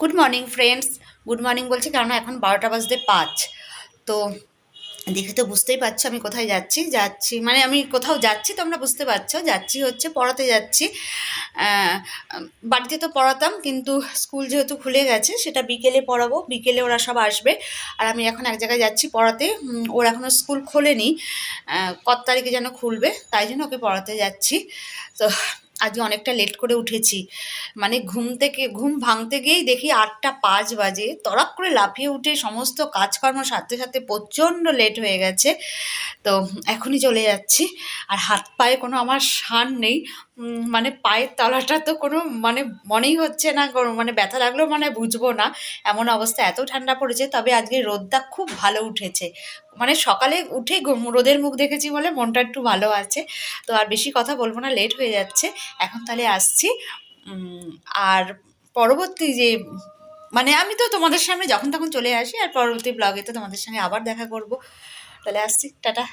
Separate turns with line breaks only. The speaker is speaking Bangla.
Good morning friends good morning বলছি কারণ এখন বারোটা বাজতে পাঁচ। তো দেখে তো বুঝতেই পারছ আমি কোথায় যাচ্ছি। যাচ্ছি মানে আমি কোথাও যাচ্ছি, তোমরা বুঝতে পারছ। যাচ্ছি হচ্ছে পড়াতে যাচ্ছি। বাড়িতে তো পড়াতাম, কিন্তু স্কুল যেহেতু খুলে গেছে, সেটা বিকেলে পড়াবো। বিকেলে ওরা সব আসবে। আর আমি এখন এক জায়গায় যাচ্ছি পড়াতে। ওর এখনও স্কুল খোলেনি। কত তারিখে যেন খুলবে, তাই জন্য ওকে পড়াতে যাচ্ছি। তো আজকে অনেকটা লেট করে উঠেছি। মানে ঘুম থেকে, ঘুম ভাঙতে গিয়েই দেখি আটটা পাঁচ বাজে। তড়াক করে লাফিয়ে উঠে সমস্ত কাজকর্ম সাথে সাথে প্রচণ্ড লেট হয়ে গেছে। তো এখনই চলে যাচ্ছি। আর হাত পায়ে কোনো আমার শান নেই। মানে পায়ের তলাটা তো কোনো মানে মনেই হচ্ছে না। মানে ব্যথা লাগলেও মানে বুঝব না। এমন অবস্থা, এত ঠান্ডা পড়েছে, তবে আজকে রোদটা খুব ভালো উঠেছে। মানে সকালে উঠে রোদের মুখ দেখেছি বলে মনটা একটু ভালো আছে। তো আর বেশি কথা বলব না লেট হয়ে যাচ্ছে। এখন তাহলে আসছি। আর পরবর্তী যে মানে আমি তো তোমাদের সামনে যখন তখন চলে আসি, আর পরবর্তী ব্লগে তো তোমাদের সঙ্গে আবার দেখা করব। তাহলে আসছি, টাটা।